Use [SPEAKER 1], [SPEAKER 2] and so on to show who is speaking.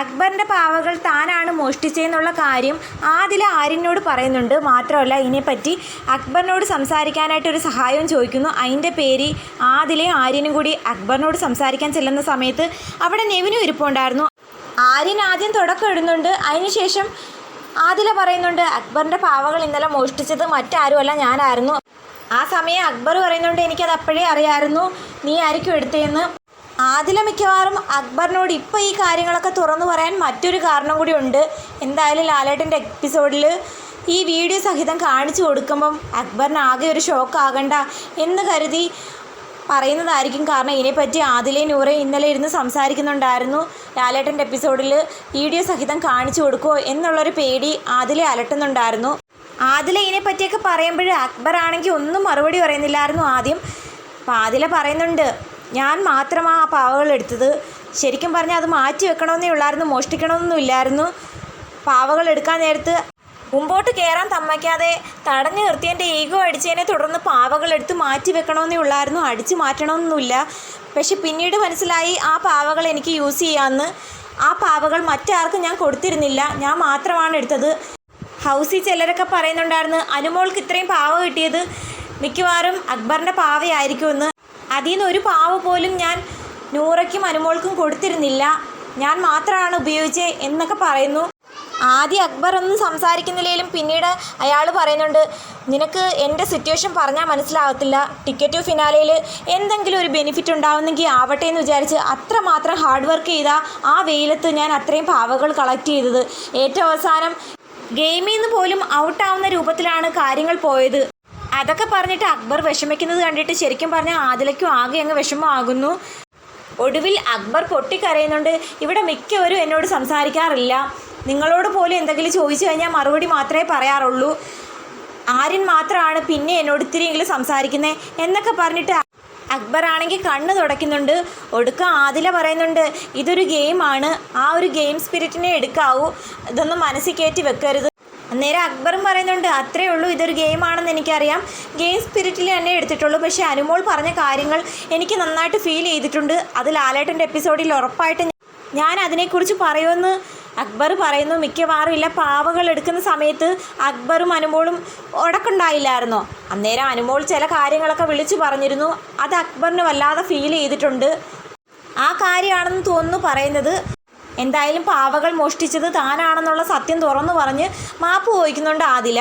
[SPEAKER 1] അക്ബറിന്റെ പാവകൾ താനാണ് മോഷ്ടിച്ചതെന്നുള്ള കാര്യം ആദില ആര്യനോട് പറയുന്നുണ്ട്. മാത്രമല്ല ഇതിനെപ്പറ്റി അക്ബറിനോട് സംസാരിക്കാനായിട്ട് ഒരു സഹായവും ചോദിക്കുന്നു. അതിന്റെ പേര് ആദിലയും ആര്യനും കൂടി അക്ബറിനോട് സംസാരിക്കാൻ ചെല്ലുന്ന സമയത്ത് അവിടെ നെവിനും ഇരിപ്പുണ്ടായിരുന്നു. ആര്യൻ ആദ്യം തുടക്കം ഇടുന്നുണ്ട് അതിനുശേഷം ആദില പറയുന്നുണ്ട് അക്ബറിന്റെ പാവകൾ ഇന്നലെ മോഷ്ടിച്ചത് മറ്റാരുമല്ല ഞാനായിരുന്നു. ആ സമയം അക്ബർ പറയുന്നുണ്ട് എനിക്കത് അപ്പോഴേ അറിയാമായിരുന്നു നീ ആയിരിക്കും എടുത്തതെന്ന്. ആദില മിക്കവാറും അക്ബറിനോട് ഇപ്പോൾ ഈ കാര്യങ്ങളൊക്കെ തുറന്നു പറയാൻ മറ്റൊരു കാരണം കൂടി ഉണ്ട്. എന്തായാലും ലാലേട്ടന്റെ എപ്പിസോഡിൽ ഈ വീഡിയോ സഹിതം കാണിച്ചു കൊടുക്കുമ്പം അക്ബറിന് ആകെ ഒരു ഷോക്ക് ആകണ്ട എന്ന് കരുതി പറയുന്നതായിരിക്കും. കാരണം ഇതിനെപ്പറ്റി ആദിലേ നൂറെ ഇന്നലെ ഇരുന്ന് സംസാരിക്കുന്നുണ്ടായിരുന്നു. ലാലേട്ടന്റെ എപ്പിസോഡിൽ വീഡിയോ സഹിതം കാണിച്ചു കൊടുക്കുമോ എന്നുള്ളൊരു പേടി ആദിലെ അലട്ടുന്നുണ്ടായിരുന്നു. ആദില ഇതിനെപ്പറ്റിയൊക്കെ പറയുമ്പോൾ അക്ബർ ആണെങ്കിൽ ഒന്നും മറുപടി പറയുന്നില്ലായിരുന്നു ആദ്യം. അപ്പോൾ ആദില പറയുന്നുണ്ട് ഞാൻ മാത്രമാണ് ആ പാവകൾ എടുത്തത്. ശരിക്കും പറഞ്ഞാൽ അത് മാറ്റി വെക്കണമെന്നേ ഉള്ളായിരുന്നു. മോഷ്ടിക്കണമെന്നൊന്നും ഇല്ലായിരുന്നു. പാവകൾ എടുക്കാൻ നേരത്ത് മുമ്പോട്ട് കയറാൻ തമ്മയ്ക്കാതെ തടഞ്ഞു നിർത്തിയതിന്റെ ഈഗോ അടിച്ചതിനെ തുടർന്ന് പാവകൾ എടുത്ത് മാറ്റി വെക്കണമെന്നേ ഉള്ളായിരുന്നു. അടിച്ചു മാറ്റണമെന്നൊന്നുമില്ല. പക്ഷെ പിന്നീട് മനസ്സിലായി ആ പാവകൾ എനിക്ക് യൂസ് ചെയ്യാമെന്ന് ആ പാവകൾ മറ്റാർക്കും ഞാൻ കൊടുത്തിരുന്നില്ല. ഞാൻ മാത്രമാണ് എടുത്തത്. ഹൗസിൽ ചിലരൊക്കെ പറയുന്നുണ്ടായിരുന്നു അനുമോൾക്ക് ഇത്രയും പാവ കിട്ടിയത് മിക്കവാറും അക്ബറിന്റെ പാവയായിരിക്കുമെന്ന്. അതിൽ നിന്ന് ഒരു പാവ പോലും ഞാൻ നൂറയ്ക്കും അനുമോൾക്കും കൊടുത്തിരുന്നില്ല. ഞാൻ മാത്രമാണ് ഉപയോഗിച്ചത് എന്നൊക്കെ പറയുന്നു. ആദ്യം അക്ബർ ഒന്നും സംസാരിക്കുന്നില്ലെങ്കിലും പിന്നീട് അയാൾ പറയുന്നുണ്ട് നിനക്ക് എന്റെ സിറ്റുവേഷൻ പറഞ്ഞാൽ മനസ്സിലാകത്തില്ല ടിക്കറ്റ് ഫിനാലയിൽ എന്തെങ്കിലും ഒരു ബെനിഫിറ്റ് ഉണ്ടാവുന്നെങ്കിൽ ആവട്ടെ എന്ന് വിചാരിച്ച് അത്രമാത്രം ഹാർഡ് വർക്ക് ചെയ്ത ആ വെയിലത്ത് ഞാൻ അത്രയും പാവകൾ കളക്ട് ചെയ്തത്. ഏറ്റവും അവസാനം ഗെയിമിൽ നിന്ന് പോലും ഔട്ടാവുന്ന രൂപത്തിലാണ് കാര്യങ്ങൾ പോയത്. അതൊക്കെ പറഞ്ഞിട്ട് അക്ബർ വിഷമിക്കുന്നത് കണ്ടിട്ട് ശരിക്കും പറഞ്ഞാൽ ആദിലയ്ക്കും ആകെ അങ്ങ് വിഷമമാകുന്നു. ഒടുവിൽ അക്ബർ പൊട്ടിക്കരയുന്നുണ്ട്. ഇവിടെ മിക്കവരും എന്നോട് സംസാരിക്കാറില്ല. നിങ്ങളോട് പോലും എന്തെങ്കിലും ചോദിച്ചു കഴിഞ്ഞാൽ മറുപടി മാത്രമേ പറയാറുള്ളൂ. ആര്യൻ മാത്രമാണ് പിന്നെ എന്നോട് ഇത്തിരിയെങ്കിലും സംസാരിക്കുന്നത് എന്നൊക്കെ പറഞ്ഞിട്ട് അക്ബർ ആണെങ്കിൽ കണ്ണ് തുടയ്ക്കുന്നുണ്ട്. ഒടുക്ക ആദില പറയുന്നുണ്ട് ഇതൊരു ഗെയിമാണ്. ആ ഒരു ഗെയിം സ്പിരിറ്റിനെ എടുക്കാവൂ. ഇതൊന്നും മനസ്സിൽ കയറ്റി വെക്കരുത്. അന്നേരം അക്ബറും പറയുന്നുണ്ട് അത്രേ ഉള്ളൂ ഇതൊരു ഗെയിമാണെന്ന് എനിക്കറിയാം. ഗെയിം സ്പിരിറ്റിൽ തന്നെ എടുത്തിട്ടുള്ളൂ. പക്ഷേ അനുമോൾ പറഞ്ഞ കാര്യങ്ങൾ എനിക്ക് നന്നായിട്ട് ഫീൽ ചെയ്തിട്ടുണ്ട്. അത് ലാലേട്ടന്റെ എപ്പിസോഡിൽ ഉറപ്പായിട്ട് ഞാൻ അതിനെക്കുറിച്ച് പറയുമെന്ന് അക്ബർ പറയുന്നു. മിക്കവാറും ഇല്ല പാവകൾ എടുക്കുന്ന സമയത്ത് അക്ബറും അനുമോളും ഉടക്കുണ്ടായില്ലായിരുന്നോ? അന്നേരം അനുമോൾ ചില കാര്യങ്ങളൊക്കെ വിളിച്ചു പറഞ്ഞിരുന്നു. അത് അക്ബറിന് വല്ലാതെ ഫീൽ ചെയ്തിട്ടുണ്ട്. ആ കാര്യമാണെന്ന് തോന്നുന്നു പറയുന്നത്. എന്തായാലും പാവകൾ മോഷ്ടിച്ചത് താനാണെന്നുള്ള സത്യം തുറന്നു പറഞ്ഞ് മാപ്പ് ചോദിക്കുന്നുണ്ട് ആദില.